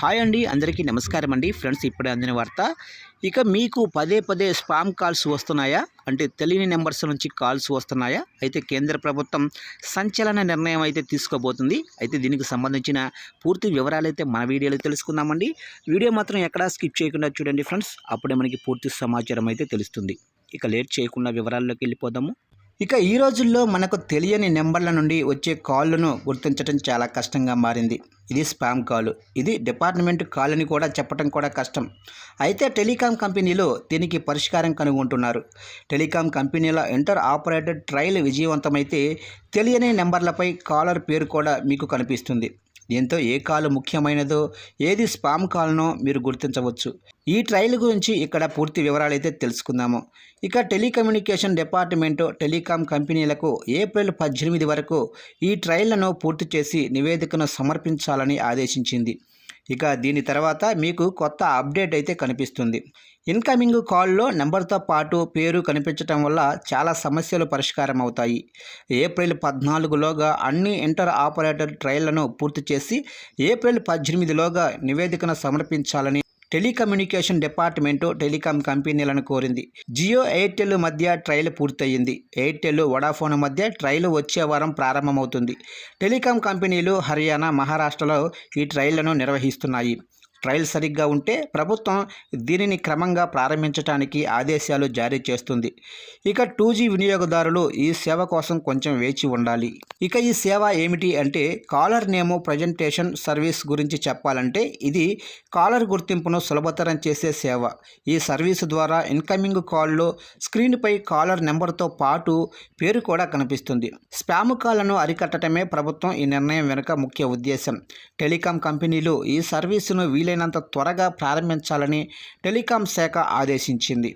Hi అండి అందరికీ నమస్కారం అండి. ఫ్రెండ్స్ ఇప్పుడే అందిన వార్త. ఇక మీకు పదే పదే స్పామ్ కాల్స్ వస్తున్నాయా? అంటే తెలియని నెంబర్స్ నుంచి కాల్స్ వస్తున్నాయా? అయితే కేంద్ర ప్రభుత్వం సంచలన నిర్ణయం అయితే తీసుకోబోతుంది. అయితే దీనికి సంబంధించిన పూర్తి వివరాలు అయితే మన వీడియోలో తెలుసుకుందామండి. వీడియో మాత్రం ఎక్కడా స్కిప్ చేయకుండా చూడండి ఫ్రెండ్స్. అప్పుడే మనకి పూర్తి సమాచారం అయితే తెలుస్తుంది. ఇక లేట్ చేయకుండా వివరాల్లోకి వెళ్ళిపోదాము. ఇక ఈ రోజుల్లో మనకు తెలియని నెంబర్ల నుండి వచ్చే కాళ్ళను గుర్తించడం చాలా కష్టంగా మారింది. ఇది స్పామ్ కాల్. ఇది డిపార్ట్మెంట్ కాల్ అని కూడా చెప్పడం కూడా కష్టం. అయితే టెలికాం కంపెనీలు దీనికి పరిష్కారం కనుగొంటున్నారు. టెలికాం కంపెనీల ఇంటర్ ఆపరేటెడ్ ట్రయల్ విజయవంతమైతే తెలియని నెంబర్లపై కాలర్ పేరు కూడా మీకు కనిపిస్తుంది. దీంతో ఏ కాల్ ముఖ్యమైనదో ఏది స్పామ్ కాల్నో మీరు గుర్తించవచ్చు. ఈ ట్రయల్ గురించి ఇక్కడ పూర్తి వివరాలు అయితే తెలుసుకుందాము. ఇక టెలికమ్యూనికేషన్ డిపార్ట్మెంటు టెలికాం కంపెనీలకు ఏప్రిల్ పద్దెనిమిది వరకు ఈ ట్రయల్లను పూర్తి చేసి నివేదికను సమర్పించాలని ఆదేశించింది. ఇక దీని తర్వాత మీకు కొత్త అప్డేట్ అయితే కనిపిస్తుంది. ఇన్కమింగ్ కాల్లో నెంబర్తో పాటు పేరు కనిపించటం వల్ల చాలా సమస్యలు పరిష్కారం అవుతాయి. ఏప్రిల్ పద్నాలుగులోగా అన్ని ఇంటర్ ఆపరేటర్ ట్రయల్లను పూర్తి చేసి ఏప్రిల్ పద్దెనిమిదిలోగా నివేదికను సమర్పించాలని టెలికమ్యూనికేషన్ డిపార్ట్మెంటు టెలికాం కంపెనీలను కోరింది. జియో ఎయిర్టెల్ మధ్య ట్రయల్ పూర్తయింది. ఎయిర్టెల్ వడాఫోన్ మధ్య ట్రయల్ వచ్చే వారం ప్రారంభమవుతుంది. టెలికాం కంపెనీలు హర్యానా మహారాష్ట్రలో ఈ ట్రయల్లను నిర్వహిస్తున్నాయి. ట్రయల్ సరిగ్గా ఉంటే ప్రభుత్వం దీనిని క్రమంగా ప్రారంభించడానికి ఆదేశాలు జారీ చేస్తుంది. ఇక టూ జీ వినియోగదారులు ఈ సేవ కోసం కొంచెం వేచి ఉండాలి. ఇక ఈ సేవ ఏమిటి అంటే కాలర్ నేము ప్రజెంటేషన్ సర్వీస్ గురించి చెప్పాలంటే ఇది కాలర్ గుర్తింపును సులభతరం చేసే సేవ. ఈ సర్వీసు ద్వారా ఇన్కమింగ్ కాల్లో స్క్రీన్పై కాలర్ నెంబర్తో పాటు పేరు కూడా కనిపిస్తుంది. స్పామ్ కాల్లను అరికట్టడమే ప్రభుత్వం ఈ నిర్ణయం వెనుక ముఖ్య ఉద్దేశం. టెలికాం కంపెనీలు ఈ సర్వీసును వీలైనంత త్వరగా ప్రారంభించాలని టెలికాం శాఖ ఆదేశించింది.